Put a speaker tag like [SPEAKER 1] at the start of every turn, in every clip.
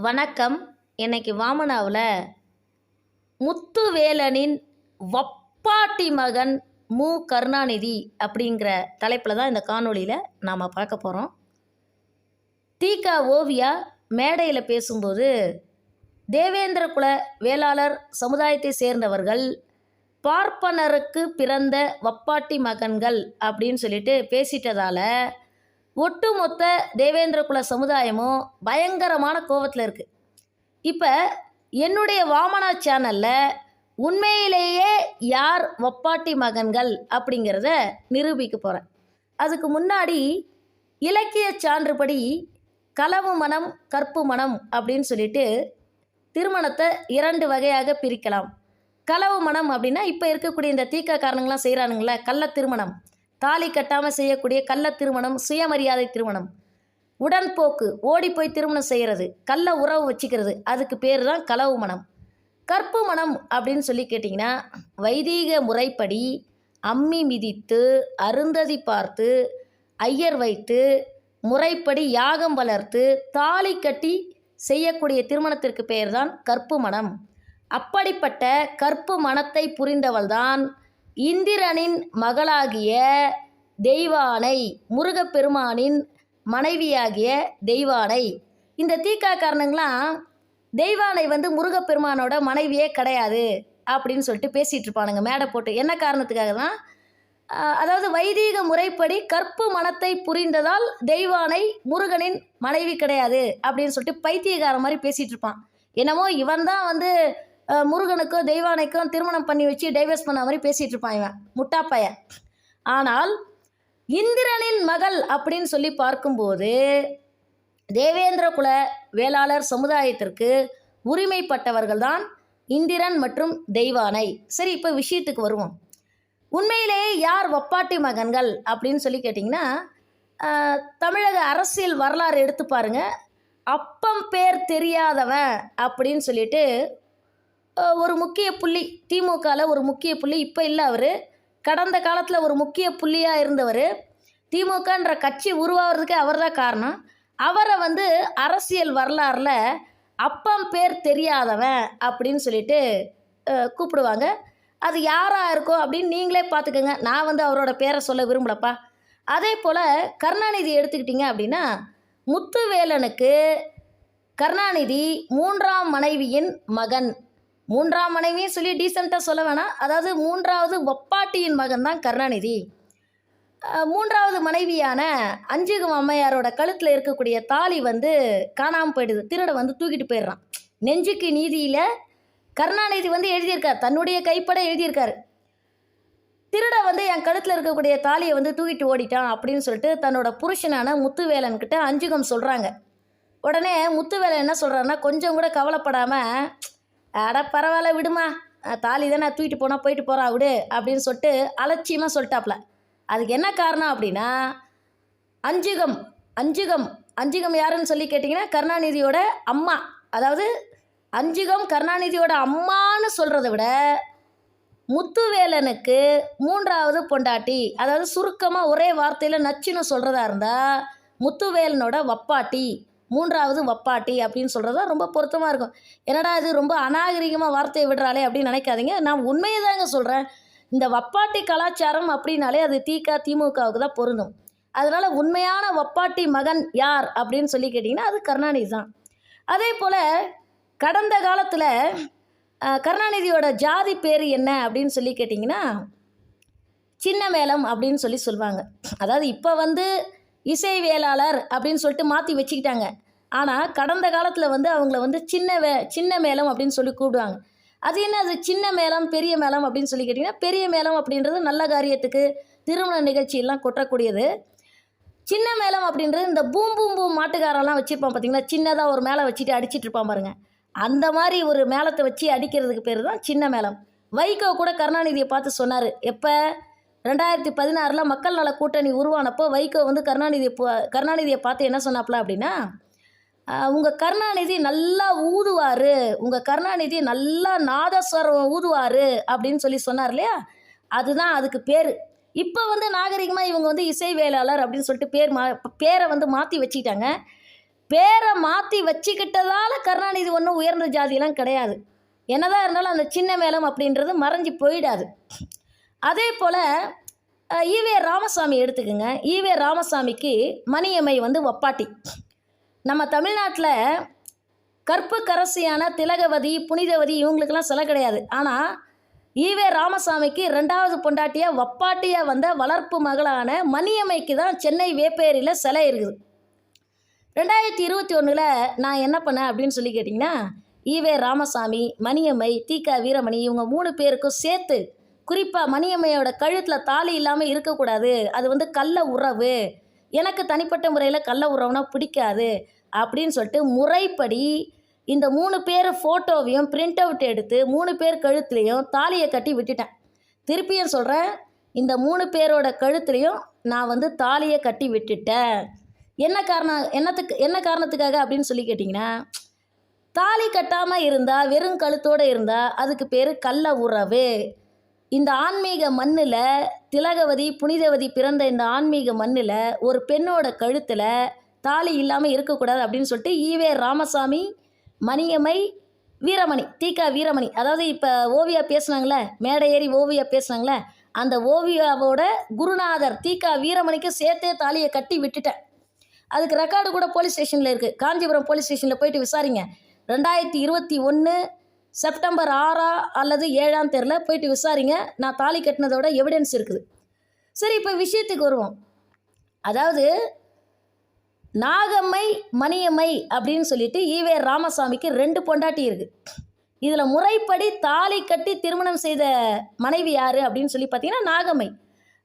[SPEAKER 1] வணக்கம். இன்னைக்கு வாமனாவில் முத்துவேலனின் வப்பாட்டி மகன் மு. கருணாநிதி அப்படிங்கிற தலைப்பில் தான் இந்த காணொளியில் நாம் பார்க்க போகிறோம் தீகா ஓவியா மேடையில் பேசும்போது தேவேந்திர குல வேளாளர் சமுதாயத்தை சேர்ந்தவர்கள் பார்ப்பனருக்கு பிறந்த வப்பாட்டி மகன்கள் அப்படின்னு சொல்லிட்டு பேசிட்டதால ஒட்டுமொத்த தேவேந்திர குல சமுதாயமும் பயங்கரமான கோவத்தில் இருக்குது இப்போ என்னுடைய வாமனா சேனலில் உண்மையிலேயே யார் வப்பாட்டி மகன்கள் அப்படிங்கிறத நிரூபிக்க போகிறேன் அதுக்கு முன்னாடி இலக்கிய சான்றுபடி களவு மனம் கற்பு மனம் அப்படின்னு சொல்லிட்டு திருமணத்தை இரண்டு வகையாக பிரிக்கலாம். களவு மனம் அப்படின்னா இப்போ இருக்கக்கூடிய இந்த தீக்க காரணங்களாம் செய்கிறானுங்களே கள்ள திருமணம். தாலி கட்டாமல் செய்யக்கூடிய கள்ள திருமணம் சுயமரியாதை திருமணம். உடன்போக்கு ஓடி போய் திருமணம் செய்கிறது கள்ள உறவு வச்சுக்கிறது அதுக்கு பேர் தான் களவு மனம். கற்பு மனம் அப்படின்னு சொல்லி கேட்டிங்கன்னா வைதீக முறைப்படி அம்மி மிதித்து அருந்ததி பார்த்து ஐயர் வைத்து முறைப்படி யாகம் வளர்த்து தாலி கட்டி செய்யக்கூடிய திருமணத்திற்கு பெயர்தான் கற்பு மனம். அப்படிப்பட்ட கற்பு மனத்தை புரிந்தவள்தான் இந்திரனின் மகளாகிய தெய்வானை முருகப்பெருமானின் மனைவியாகிய தெய்வானை. இந்த தீக்கா காரணங்களாம் தெய்வானை வந்து முருகப்பெருமானோட மனைவியே கிடையாது அப்படின்னு சொல்லிட்டு பேசிகிட்டு இருப்பானுங்க மேடை போட்டு. என்ன காரணத்துக்காக தான் அதாவது வைதீக முறைப்படி கற்பு மனத்தை புரிந்ததால் தெய்வானை முருகனின் மனைவி கிடையாது அப்படின்னு சொல்லிட்டு பைத்தியக்கார மாதிரி பேசிகிட்டு இருப்பான் என்னமோ இவன் தான் வந்து முருகனுக்கும் தெய்வானைக்கும் திருமணம் பண்ணி வச்சு டைவர்ஸ் பண்ண மாதிரி பேசிகிட்டு இருப்பான் இவன். முட்டாப்பைய ஆனால் இந்திரனின் மகள் அப்படின்னு சொல்லி பார்க்கும்போது தேவேந்திர குல வேளாளர் சமுதாயத்திற்கு உரிமைப்பட்டவர்கள் தான் இந்திரன் மற்றும் தெய்வானை. சரி இப்போ விஷயத்துக்கு வருவோம். உண்மையிலேயே யார் வப்பாட்டி மகன்கள் அப்படின்னு சொல்லி கேட்டிங்கன்னா தமிழக அரசியல் வரலாறு எடுத்து பாருங்கள் அப்பம் பேர் தெரியாதவன் அப்படின்னு சொல்லிட்டு ஒரு முக்கிய புள்ளி திமுகவில் ஒரு முக்கிய புள்ளி இப்போ இல்லை அவர். கடந்த காலத்தில் ஒரு முக்கிய புள்ளியாக இருந்தவர். திமுகன்ற கட்சி உருவாகிறதுக்கு அவர் தான் காரணம். அவரை வந்து அரசியல் வரலாறில் அப்பம் பேர் தெரியாதவன் அப்படின்னு சொல்லிட்டு கூப்பிடுவாங்க. அது யாராக இருக்கும் அப்படின்னு நீங்களே பார்த்துக்கோங்க நான் வந்து அவரோட பேரை சொல்ல விரும்பலப்பா. அதே போல் கருணாநிதி எடுத்துக்கிட்டிங்க அப்படின்னா முத்துவேலனுக்கு கருணாநிதி மூன்றாம் மனைவியின் மகன். மூன்றாம் மனைவியும் சொல்லி டீசெண்டாக சொல்ல வேணாம். அதாவது மூன்றாவது ஒப்பாட்டியின் மகன் தான் கருணாநிதி மூன்றாவது மனைவியான அஞ்சுகம் அம்மையாரோட கழுத்தில் இருக்கக்கூடிய தாலி வந்து காணாமல் போயிடுது. திருட வந்து தூக்கிட்டு போயிடுறான். நெஞ்சுக்கு நீதியில் கருணாநிதி வந்து எழுதியிருக்கார். தன்னுடைய கைப்பட எழுதியிருக்காரு. திருட வந்து என் கழுத்தில் இருக்கக்கூடிய தாலியை வந்து தூக்கிட்டு ஓடிட்டான் அப்படின்னு சொல்லிட்டு தன்னோட புருஷனான முத்துவேலன்கிட்ட அஞ்சுகம் சொல்கிறாங்க உடனே முத்துவேலன் என்ன சொல்கிறாருன்னா கொஞ்சம் கூட கவலைப்படாமல் அட பரவாயில்ல விடுமா. தாலி தாலி தானே தூக்கிட்டு போனால் போயிட்டு போகிறான் விடு அப்படின்னு சொல்லிட்டு அலட்சியமாக சொல்லிட்டாப்ல. அதுக்கு என்ன காரணம் அப்படின்னா அஞ்சுகம் அஞ்சுகம் அஞ்சுகம் யாருன்னு சொல்லி கேட்டிங்கன்னா கருணாநிதியோட அம்மா. அதாவது அஞ்சுகம் கருணாநிதியோட அம்மான்னு சொல்கிறத விட முத்துவேலனுக்கு மூன்றாவது பொண்டாட்டி அதாவது சுருக்கமாக ஒரே வார்த்தையில் நச்சுன்னு சொல்கிறதா இருந்தால் முத்துவேலனோட வப்பாட்டி. மூன்றாவது வப்பாட்டி அப்படின்னு சொல்கிறது தான் ரொம்ப பொருத்தமாக இருக்கும். என்னடா இது ரொம்ப அநாகரிகமாக வார்த்தையை விடுறாளே அப்படின்னு நினைக்காதீங்க. நான் உண்மையை தாங்க சொல்கிறேன் இந்த வப்பாட்டி கலாச்சாரம் அப்படின்னாலே அது தீகா திமுகவுக்கு தான் பொருந்தும். அதனால் உண்மையான வப்பாட்டி மகன் யார் அப்படின்னு சொல்லி கேட்டிங்கன்னா அது கருணாநிதி தான். அதே போல் கடந்த காலத்தில் கருணாநிதியோட ஜாதி பேர் என்ன அப்படின்னு சொல்லி கேட்டிங்கன்னா சின்ன மேளம் அப்படின்னு சொல்லி சொல்லுவாங்க. அதாவது இப்போ வந்து இசை வேளாளர் அப்படின்னு சொல்லிட்டு மாற்றி வச்சுக்கிட்டாங்க. ஆனால் கடந்த காலத்தில் வந்து அவங்கள வந்து சின்ன வே சின்ன மேளம் அப்படின்னு சொல்லி கூப்பிடுவாங்க. அது என்ன? அது சின்ன மேளம் பெரிய மேளம் அப்படின்னு சொல்லி கேட்டிங்கன்னா பெரிய மேளம் அப்படின்றது நல்ல காரியத்துக்கு திருமண நிகழ்ச்சியெல்லாம் கொட்டக்கூடியது. சின்ன மேளம் அப்படின்றது இந்த பூம் பூம் பூம் மாட்டுக்காரெல்லாம் வச்சுருப்பான் பார்த்தீங்களா சின்னதாக ஒரு மேளம் வச்சுட்டு அடிச்சிட்டு இருப்பான் அந்த மாதிரி ஒரு மேளத்தை வச்சு அடிக்கிறதுக்கு பேர் தான் சின்ன மேளம். வைகோ கூட கருணாநிதியை பார்த்து சொன்னார். எப்போ? ரெண்டாயிரத்தி பதினாறில் மக்கள் நல கூட்டணி உருவானப்போ வைகோ வந்து கருணாநிதியை கருணாநிதியை பார்த்து என்ன சொன்னாப்ல அப்படின்னா உங்கள் கருணாநிதி நல்லா ஊதுவார். உங்கள் கருணாநிதி நல்லா நாதஸ்வரம் ஊதுவார் அப்படின்னு சொல்லி சொன்னார் இல்லையா? அதுதான் அதுக்கு பேர். இப்போ வந்து நாகரிகமாக இவங்க வந்து இசை வேளாளர் அப்படின்னு சொல்லிட்டு பேர் மா பேரை வந்து மாற்றி வச்சுக்கிட்டாங்க. பேரை மாற்றி வச்சுக்கிட்டதால் கருணாநிதி ஒன்றும் உயர்ந்த ஜாதியெல்லாம் கிடையாது. என்னதான் இருந்தாலும் அந்த சின்ன மேளம் அப்படின்றது மறைஞ்சு போயிடாது. அதே போல் ஈவே ராமசாமி எடுத்துக்கோங்க. ஈவே ராமசாமிக்கு மணியம்மை வந்து ஒப்பாட்டி. நம்ம தமிழ்நாட்டில் கற்புக்கரசியான திலகவதி புனிதவதி இவங்களுக்கெல்லாம் சிலை கிடையாது. ஆனால் ஈவே ராமசாமிக்கு ரெண்டாவது பொண்டாட்டியாக வப்பாட்டியாக வந்த வளர்ப்பு மகளான மணியம்மைக்கு தான் சென்னை வேப்பேரியில் சிலை இருக்குது. ரெண்டாயிரத்தி இருபத்தி ஒன்றில் நான் என்ன பண்ணேன் அப்படின்னு சொல்லி கேட்டிங்கன்னா ஈவே ராமசாமி மணியம்மை தீகா வீரமணி இவங்க மூணு பேருக்கும் சேர்த்து குறிப்பாக மணியம்மையோட கழுத்தில் தாலி இல்லாமல் இருக்கக்கூடாது. அது வந்து கள்ள உறவு. எனக்கு தனிப்பட்ட முறையில் கள்ள உறவுனா பிடிக்காது அப்படின்னு சொல்லிட்டு முறைப்படி இந்த மூணு பேர் ஃபோட்டோவையும் பிரிண்ட் அவுட் எடுத்து மூணு பேர் கழுத்துலேயும் தாலியை கட்டி விட்டுட்டேன். திருப்பியும் சொல்கிறேன் இந்த மூணு பேரோட கழுத்துலேயும் நான் வந்து தாலியை கட்டி விட்டுட்டேன். என்ன காரணம் என்னத்துக்கு என்ன காரணத்துக்காக அப்படின்னு சொல்லி கேட்டிங்கன்னா தாலி கட்டாமல் இருந்தால் வெறும் கழுத்தோடு இருந்தால் அதுக்கு பேர் கள்ள உறவு. இந்த ஆன்மீக மண்ணில் திலகவதி புனிதவதி பிறந்த இந்த ஆன்மீக மண்ணில் ஒரு பெண்ணோட கழுத்தில் தாலி இல்லாமல் இருக்கக்கூடாது அப்படின்னு சொல்லிட்டு ஈவே ராமசாமி மணியம்மை வீரமணி தீகா வீரமணி. அதாவது இப்போ ஓவியா பேசுனாங்களே மேடை ஏறி ஓவியா பேசுனாங்களே அந்த ஓவியாவோட குருநாதர் தீகா வீரமணிக்கு சேர்த்தே தாலியை கட்டி விட்டுட்டேன். அதுக்கு ரெக்கார்டு கூட போலீஸ் ஸ்டேஷனில் இருக்குது காஞ்சிபுரம் போலீஸ் ஸ்டேஷனில் போயிட்டு விசாரிங்க. ரெண்டாயிரத்தி இருபத்தி ஒன்று செப்டம்பர் ஆறா அல்லது ஏழாம் தெரில போயிட்டு விசாரிங்க. நான் தாலி கட்டினதோட எவிடன்ஸ் இருக்குது. சரி இப்போ விஷயத்துக்கு வருவோம். அதாவது நாகம்மை மணியம்மை அப்படின்னு சொல்லிட்டு ஈவே ராமசாமிக்கு ரெண்டு பொண்டாட்டி இருக்குது இதில் முறைப்படி தாலி கட்டி திருமணம் செய்த மனைவி யார் அப்படின்னு சொல்லி பார்த்தீங்கன்னா நாகம்மை.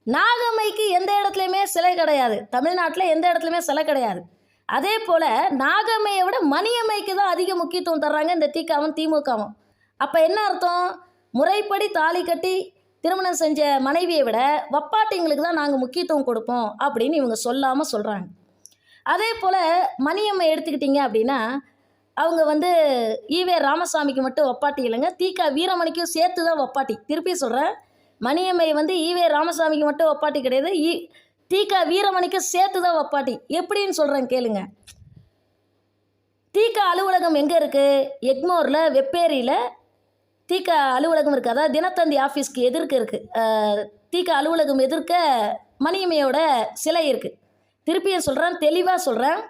[SPEAKER 1] நாகம்மைக்கு எந்த இடத்துலையுமே சிலை கிடையாது. தமிழ்நாட்டில் எந்த இடத்துலையுமே சிலை கிடையாது. அதே போல் நாகம்மையை விட மணியம்மைக்கு தான் அதிக முக்கியத்துவம் தர்றாங்க இந்த திகாவும் திமுகவும். அப்போ என்ன அர்த்தம்? முறைப்படி தாலி கட்டி திருமணம் செஞ்ச மனைவியை விட வப்பாட்டிங்களுக்கு தான் நாங்கள் முக்கியத்துவம் கொடுப்போம் அப்படின்னு இவங்க சொல்லாமல் சொல்கிறாங்க அதே போல் மணியம்மை எடுத்துக்கிட்டிங்க அப்படின்னா அவங்க வந்து ஈவே ராமசாமிக்கு மட்டும் ஒப்பாட்டி இல்லைங்க. தீகா வீரமணிக்கும் சேர்த்து தான் ஒப்பாட்டி திருப்பி சொல்கிறேன் மணியம்மை வந்து ஈவே ராமசாமிக்கு மட்டும் ஒப்பாட்டி கிடையாது. ஈ தீகா வீரமணிக்கு சேர்த்து தான் வப்பாட்டி எப்படின்னு சொல்கிறேன் கேளுங்க. தீகா அலுவலகம் எங்கே இருக்குது எக்மோரில் வெப்பேரியில் தீகா அலுவலகம் இருக்குது அதாவது தினத்தந்தி ஆஃபீஸ்க்கு எதிர்க்க இருக்குது தீகா அலுவலகம் எதிர்க்க மணியம்மையோட சிலை இருக்குது திருப்பியும் சொல்கிறேன் தெளிவாக சொல்கிறேன்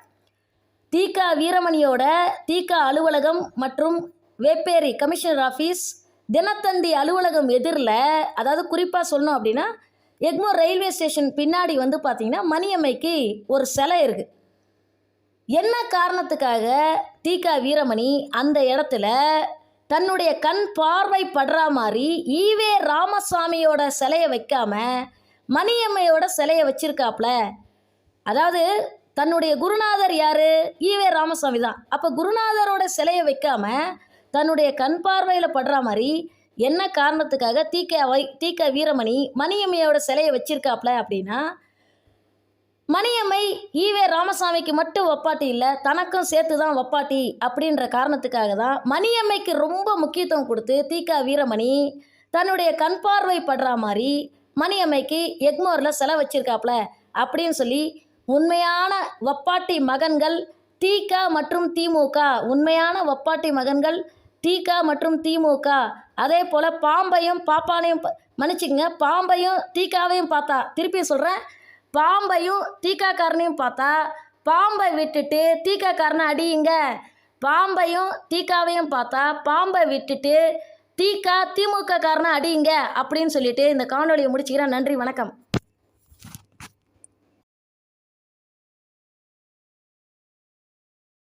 [SPEAKER 1] தீகா வீரமணியோட தீகா அலுவலகம் மற்றும் வேப்பேரி கமிஷனர் ஆஃபீஸ் தினத்தந்தி அலுவலகம் எதிரில் அதாவது குறிப்பாக சொல்லணும் அப்படின்னா எக்மோர் ரயில்வே ஸ்டேஷன் பின்னாடி வந்து பார்த்திங்கன்னா மணியம்மைக்கு ஒரு சிலை இருக்குது என்ன காரணத்துக்காக தீகா வீரமணி அந்த இடத்துல தன்னுடைய கண் பார்வை படுற மாதிரி ஈவே ராமசாமியோட சிலையை வைக்காம மணியம்மையோட சிலையை வச்சிருக்காப்ல. அதாவது தன்னுடைய குருநாதர் யாரு? ஈவே ராமசாமி தான் அப்போ குருநாதரோட சிலையை வைக்காம தன்னுடைய கண் பார்வையில் படுற மாதிரி என்ன காரணத்துக்காக தீக்க வை தீக்க வீரமணி மணியம்மையோட சிலையை வச்சிருக்காப்ல அப்படின்னா மணியம்மை ஈவே ராமசாமிக்கு மட்டும் ஒப்பாட்டி இல்லை தனக்கும் சேர்த்து தான் ஒப்பாட்டி அப்படின்ற காரணத்துக்காக தான் மணியம்மைக்கு ரொம்ப முக்கியத்துவம் கொடுத்து தீகா வீரமணி தன்னுடைய கண் பார்வை படுற மாதிரி மணியம்மைக்கு எக்மோரில் சிலை வச்சிருக்காப்ல அப்படின்னு சொல்லி உண்மையான வப்பாட்டி மகன்கள் தீகா மற்றும் திமுக உண்மையான வப்பாட்டி மகன்கள் தீகா மற்றும் திமுக. அதே போல் பாம்பையும் பாப்பானையும் ப- மன்னிச்சுக்கங்க பாம்பையும் தீகாவையும் பார்த்தா. திருப்பி சொல்கிறேன் பாம்பையும் தீக்காக்காரனையும் பார்த்தா. பாம்பை விட்டுட்டு தீக்காக்காரனை அடியுங்க. பாம்பையும் தீக்காவையும் பார்த்தா. பாம்பை விட்டுட்டு தீகா திமுக காரனை அடியுங்க அப்படின்னு சொல்லிட்டு இந்த காணொலியை முடிச்சுக்கிறேன். நன்றி வணக்கம்.